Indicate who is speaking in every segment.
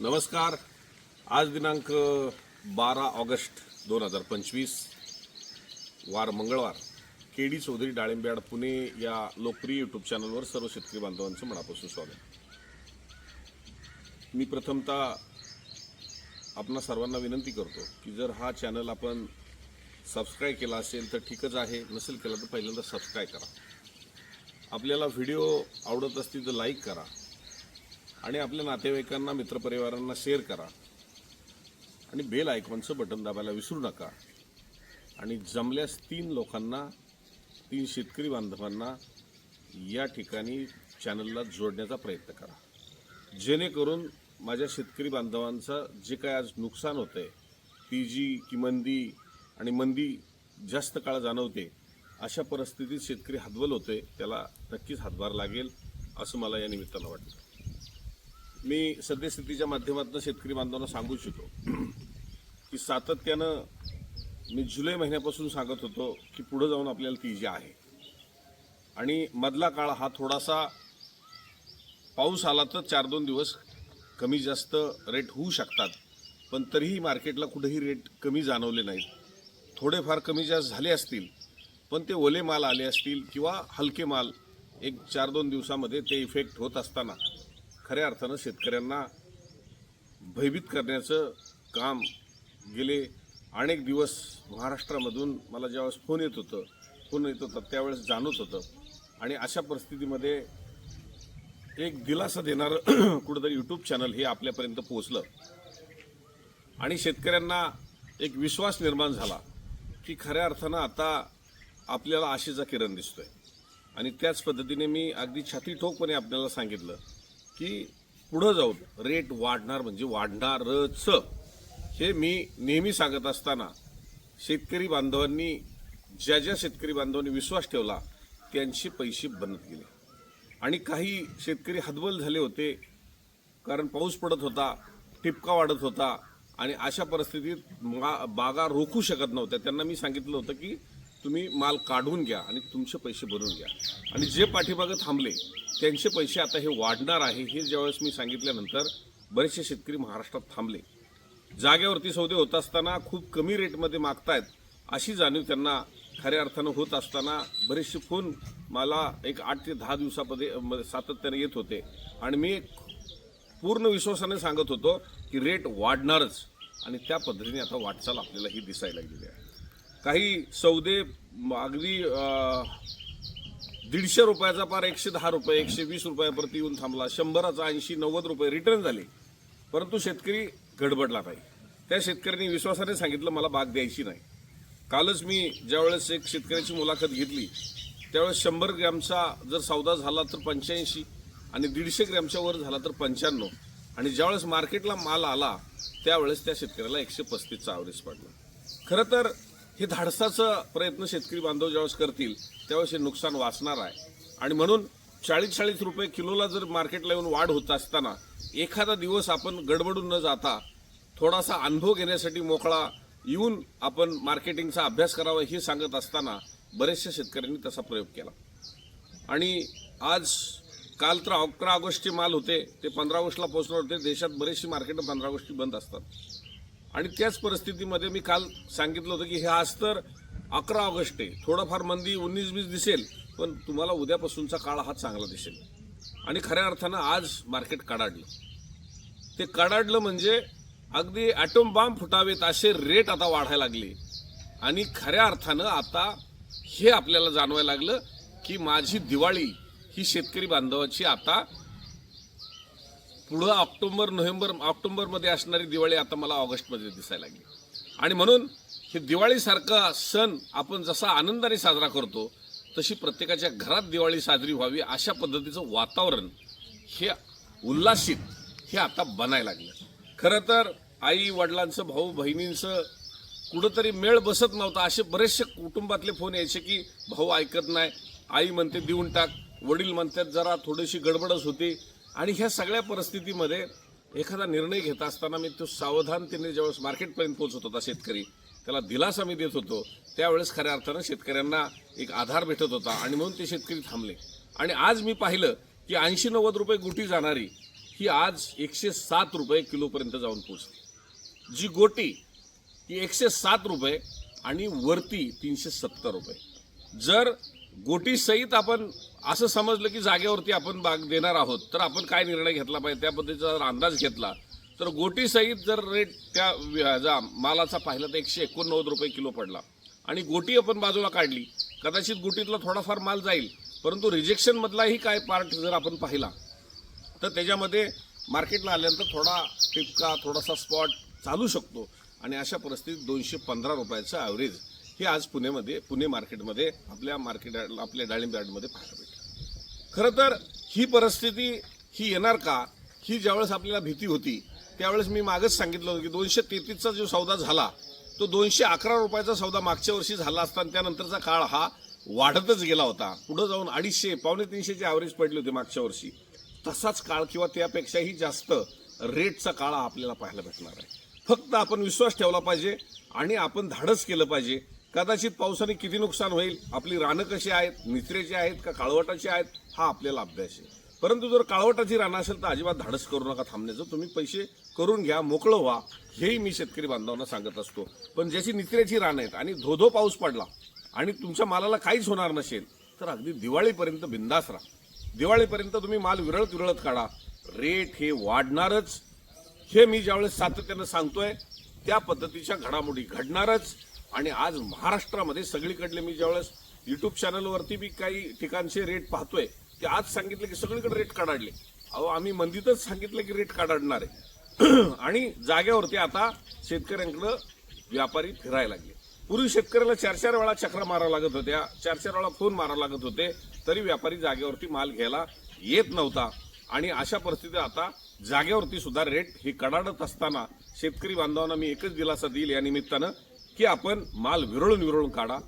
Speaker 1: नमस्कार. आज दिनांक बारा ऑगस्ट दोन हजार पंचवीस. वार मंगळवार. के डी चौधरी डाळिंब्याड पुणे या लोकप्रिय यूट्यूब चॅनलवर सर्व शेतकरी बांधवांचं मनापासून स्वागत. मी प्रथमतः आपणा सर्वांना विनंती करतो की जर हा चॅनल आपण सबस्क्राईब केला असेल तर ठीकच आहे. नसेल केला तर पहिल्यांदा सबस्क्राईब करा. आपल्याला व्हिडिओ आवडत असतील तर लाईक करा. आणि आपल्या नातेवाईकांना मित्रपरिवारांना शेअर करा. आणि बेल आयकॉनचं बटन दाबायला विसरू नका. आणि जमल्यास तीन लोकांना तीन शेतकरी बांधवांना या ठिकाणी चॅनलला जोडण्याचा प्रयत्न करा. जेणेकरून माझ्या शेतकरी बांधवांचं जे काय आज नुकसान होतं आहे ती जी की मंदी आणि मंदी जास्त काळ जाणवते अशा परिस्थितीत शेतकरी हातबल होते त्याला नक्कीच हातभार लागेल असं मला या निमित्तानं वाटतं. मी सद्यस्थितीच्या माध्यमातून शेतकरी बांधवांना सांगू इच्छितो की सातत्यानं मी जुलै महिन्यापासून सांगत होतो की पुढं जाऊन आपल्याला ती जी आहे. आणि मधला काळ हा थोडासा पाऊस आला तर चार दोन दिवस कमी जास्त रेट होऊ शकतात पण तरीही मार्केटला कुठेही रेट कमी जाणवले नाहीत. थोडेफार कमी जास्त झाले असतील पण ते ओले माल आले असतील किंवा हलके माल एक चार दोन दिवसामध्ये ते इफेक्ट होत असताना. खऱ्या अर्थानं शेतकऱ्यांना भयभीत करण्याचं काम गेले अनेक दिवस महाराष्ट्रामधून मला ज्यावेळेस फोन येत होतं फोन येत होता त्यावेळेस जाणवत होतं. आणि अशा परिस्थितीमध्ये एक दिलासा देणारं कुठंतरी यूट्यूब चॅनल हे आपल्यापर्यंत पोहोचलं. आणि शेतकऱ्यांना एक विश्वास निर्माण झाला की खऱ्या अर्थानं आता आपल्याला आशेचा किरण दिसतोय. आणि त्याच पद्धतीने मी अगदी छाती ठोकपणे आपल्याला सांगितलं की पुढं जाऊन रेट वाढणार म्हणजे वाढणारच. हे मी नेहमी सांगत असताना शेतकरी बांधवांनी ज्या ज्या शेतकरी बांधवांनी विश्वास ठेवला त्यांचे पैसे बनत गेले आणि काही शेतकरी हतबल झाले होते कारण पाऊस पडत होता टिपका वाढत होता आणि अशा परिस्थितीत मा- बागा रोखू शकत नव्हत्या. त्यांना मी सांगितलं होतं की तुम्ही माल काढून घ्या आणि तुमचे पैसे भरून घ्या. आणि जे पाठीमागं थांबले त्यांचे पैसे आता हे वाढणार आहे हे ज्यावेळेस मी सांगितल्यानंतर बरेचसे शेतकरी महाराष्ट्रात थांबले. जागेवरती सौदे होत असताना खूप कमी रेटमध्ये मागतायत अशी जाणीव त्यांना खऱ्या अर्थानं होत असताना बरेचसे फोन मला एक आठ ते दहा दिवसामध्ये मध्ये सातत्याने येत होते. आणि मी पूर्ण विश्वासाने सांगत होतो की रेट वाढणारच. आणि त्या पद्धतीने आता वाटचाल आपल्याला ही दिसायला गेली आहे. काही सौदे अगदी दीडशे रुपयाचा पार एकशे दहा रुपये एकशे वीस रुपयाप्रती येऊन थांबला. शंभराचा ऐंशी नव्वद रुपये रिटर्न झाले. परंतु शेतकरी गडबडला नाही. त्या शेतकऱ्यांनी विश्वासाने सांगितलं मला बाग द्यायची नाही. कालच मी ज्यावेळेस एक शेतकऱ्याची मुलाखत घेतली त्यावेळेस शंभर ग्रॅमचा जर सौदा झाला तर पंच्याऐंशी आणि दीडशे ग्रॅमच्या वर झाला तर पंच्याण्णव. आणि ज्यावेळेस मार्केटला माल आला त्यावेळेस त्या शेतकऱ्याला एकशे पस्तीसचा ॲव्हरेज पडला. खरं तर हे धाडसाचा प्रयत्न शेतकरी बांधव ज्यावेळेस करतील त्यावेळेस हे नुकसान वाचणार आहे. आणि म्हणून चाळीस चाळीस रुपये किलोला जर मार्केटला येऊन वाढ होत असताना एखादा दिवस आपण गडबडून न जाता थोडासा अनुभव घेण्यासाठी मोकळा येऊन आपण मार्केटिंगचा अभ्यास करावा हे सांगत असताना बरेचशा शेतकऱ्यांनी तसा प्रयोग केला. आणि आज काल तर अकरा ऑगस्टचे माल होते ते पंधरा ऑगस्टला पोहोचणार होते देशात बरेचशी मार्केटं पंधरा ऑगस्टची बंद असतात. आणि त्याच परिस्थितीमध्ये मी काल सांगितलं होतं की हे आज तर अकरा ऑगस्ट आहे. थोडंफार मंदी उन्नीस वीस दिसेल पण तुम्हाला उद्यापासूनचा काळ हा चांगला दिसेल. आणि खऱ्या अर्थानं आज मार्केट कडाडलं. ते कडाडलं म्हणजे अगदी ॲटोम बॉम्ब फुटावेत असे रेट आता वाढायला लागले. आणि खऱ्या अर्थानं आता हे आपल्याला जाणवायला लागलं की माझी दिवाळी ही शेतकरी बांधवाची आता पुढं ऑक्टोबर नोव्हेंबर ऑक्टोबरमध्ये असणारी दिवाळी आता मला ऑगस्टमध्ये दिसायला लागली. आणि म्हणून हे दिवाळीसारखा सण आपण जसा आनंदाने साजरा करतो तशी प्रत्येकाच्या घरात दिवाळी साजरी व्हावी अशा पद्धतीचं वातावरण हे उल्हासित हे आता बनायला लागलं. खरं तर आई वडिलांचं भाऊ बहिणींचं कुठंतरी मेळ बसत नव्हता. असे बरेचसे कुटुंबातले फोन यायचे की भाऊ ऐकत नाही. आई म्हणते देऊन टाक. वडील म्हणतात जरा थोडीशी गडबडच होती. आणि ह्या सगळ्या परिस्थितीमध्ये एखादा निर्णय घेत असताना मी तो सावधानतेने ज्यावेळेस मार्केटपर्यंत पोहोचत होता शेतकरी त्याला दिलासा मी देत होतो त्यावेळेस खऱ्या अर्थानं शेतकऱ्यांना एक आधार भेटत होता आणि म्हणून ते शेतकरी थांबले. आणि आज मी पाहिलं की ऐंशी नव्वद रुपये गोटी जाणारी ही आज एकशे सात रुपये किलोपर्यंत जाऊन पोचली जी गोटी ही एकशे सात रुपये आणि वरती तीनशे सत्तर रुपये. जर गोटी सहित आपण असं समजलं की जागेवरती आपण बाग देणार आहोत तर आपण काय निर्णय घेतला पाहिजे? त्या पद्धतीचा जर अंदाज घेतला तर गोटीसहित जर रेट त्या जा मालाचा पाहिला तर एकशे एकोणनव्वद रुपये किलो पडला. आणि गोटी आपण बाजूला काढली कदाचित गोटीतला थोडाफार माल जाईल परंतु रिजेक्शनमधलाही काय पार्ट जर आपण पाहिला तर त्याच्यामध्ये मार्केटला आल्यानंतर थोडा टिपका थोडासा स्पॉट चालू शकतो. आणि अशा परिस्थितीत दोनशे पंधरा रुपयाचं ॲव्हरेज हे आज पुण्यामध्ये पुणे मार्केटमध्ये आपल्या मार्केट आपल्या डाळिंब यार्डमध्ये पाहायला भेटलं खरं तर ही परिस्थिती ही येणार का? ही ज्यावेळेस आपल्याला भीती होती त्यावेळेस मी मागच सांगितलं होतं की दोनशे तेहतीसचा जो सौदा झाला तो दोनशे अकरा रुपयाचा सौदा मागच्या वर्षी झाला असताना त्यानंतरचा काळ हा वाढतच गेला होता. पुढं जाऊन अडीचशे पावणे तीनशेचे ॲव्हरेज पडले होते मागच्या वर्षी. तसाच काळ किंवा त्यापेक्षाही जास्त रेटचा काळ हा आपल्याला पाहायला भेटणार आहे. फक्त आपण विश्वास ठेवला पाहिजे आणि आपण धाडस केलं पाहिजे. कदाचित पावसाने किती नुकसान होईल आपली रानं कशी आहेत निचऱ्याची आहेत का काळवटाची आहेत हा आपल्याला अभ्यास आहे. परंतु जर काळवटाची रानं असेल तर अजिबात धाडस करू नका थांबण्याचं तुम्ही पैसे करून घ्या मोकळं व्हा हेही मी शेतकरी बांधवांना सांगत असतो. पण ज्याची निचऱ्याची रानं आहेत आणि धोधो पाऊस पडला आणि तुमच्या मालाला काहीच होणार नसेल तर अगदी दिवाळीपर्यंत बिंदास राहा. दिवाळीपर्यंत तुम्ही माल विरळत विरळत काढा. रेट हे वाढणारच. हे मी ज्यावेळेस सातत्यानं सांगतोय त्या पद्धतीच्या घडामोडी घडणारच. आणि आज महाराष्ट्रामध्ये सगळीकडले मी ज्यावेळेस युट्यूब चॅनलवरती बी काही ठिकाणचे रेट पाहतोय ते आज सांगितले की सगळीकडे रेट काढाडले. अहो आम्ही मंदीतच सांगितलं की रेट काढणार आहे. आणि जाग्यावरती आता शेतकऱ्यांकडं व्यापारी फिरायला लागले. पूर्वी शेतकऱ्याला चार चार वेळा चक्रा मारावं लागत होत्या चार चार वेळा फोन मारावं लागत होते तरी व्यापारी जागेवरती माल घ्यायला येत नव्हता. आणि अशा परिस्थितीत आता जागेवरती सुद्धा रेट हे कडाडत असताना शेतकरी बांधवांना मी एकच दिलासा देईल या निमित्तानं की आपण माल विरळून विरळून काढा.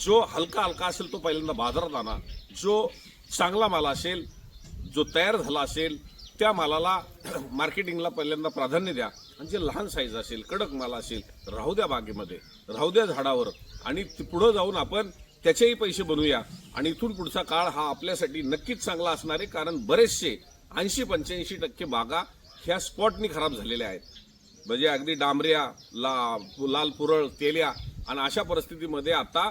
Speaker 1: जो हलका हलका असेल तो पहिल्यांदा बाजारात आणा. जो चांगला माल असेल जो तयार झाला असेल त्या मालाला मार्केटिंगला पहिल्यांदा प्राधान्य द्या. आणि जे लहान साईज असेल कडक माल असेल राहू द्या बागेमध्ये राहू द्या झाडावर आणि पुढं जाऊन आपण त्याचेही पैसे बनवूया. आणि इथून पुढचा काळ हा आपल्यासाठी नक्कीच चांगला असणार आहे कारण बरेचसे ऐंशी पंच्याऐंशी टक्के बागा ह्या स्पॉटनी खराब झालेल्या आहेत. म्हणजे अगदी डांबऱ्या ला लाल पुरळ तेल्या आणि अशा परिस्थितीमध्ये आता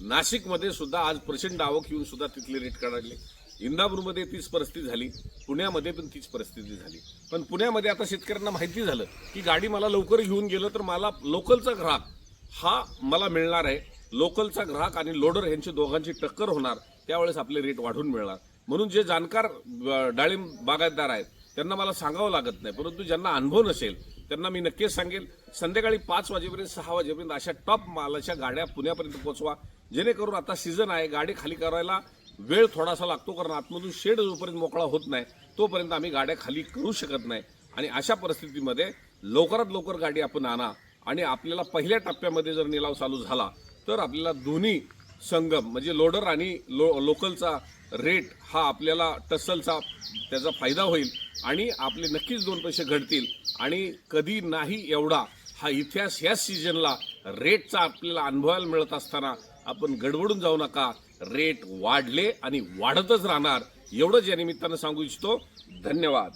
Speaker 1: नाशिकमध्ये सुद्धा आज प्रचंड आवक येऊन सुद्धा तिथले रेट काढले. इंदापूरमध्ये तीच परिस्थिती झाली पुण्यामध्ये पण तीच परिस्थिती झाली. पण पुण्यामध्ये आता शेतकऱ्यांना माहिती झालं की गाडी मला लवकर घेऊन गेलं तर मला लोकलचा ग्राहक हा मला मिळणार आहे. लोकलचा ग्राहक आणि लोडर यांची दोघांची टक्कर होणार त्यावेळेस आपले रेट वाढून मिळणार. म्हणून जे जाणकार डाळिंब बागायतदार आहेत त्यांना मला सांगावं लागत नाही परंतु ज्यांना अनुभव नसेल त्यांना मी नक्कीच सांगेल संध्याकाळी पाच वाजेपर्यंत सहा वाजेपर्यंत अशा टॉप मालाच्या गाड्या पुण्यापर्यंत पोहोचवा. जेणेकरून आता सीझन आहे गाडी खाली करायला वेळ थोडासा लागतो कारण आतमधून शेड जोपर्यंत मोकळा होत नाही तोपर्यंत आम्ही गाड्या खाली करू शकत नाही. आणि अशा परिस्थितीमध्ये लवकरात लवकर गाडी आपण आणा. आणि आपल्याला पहिल्या टप्प्यामध्ये जर निलाव चालू झाला तर आपल्याला दोन्ही संगम म्हणजे लोडर आणि लो लोकलचा रेट हा आपल्याला टसलचा त्याचा फायदा होईल. आणि आपले नक्कीच दोन पैसे घडतील. आणि कधी नाही एवढा हा इतिहास ह्याच सीझनला रेटचा आपल्याला अनुभवायला मिळत असताना आपण गडबडून जाऊ नका. रेट वाढले आणि वाढतच राहणार. एवढंच या निमित्तानं सांगू इच्छितो. धन्यवाद.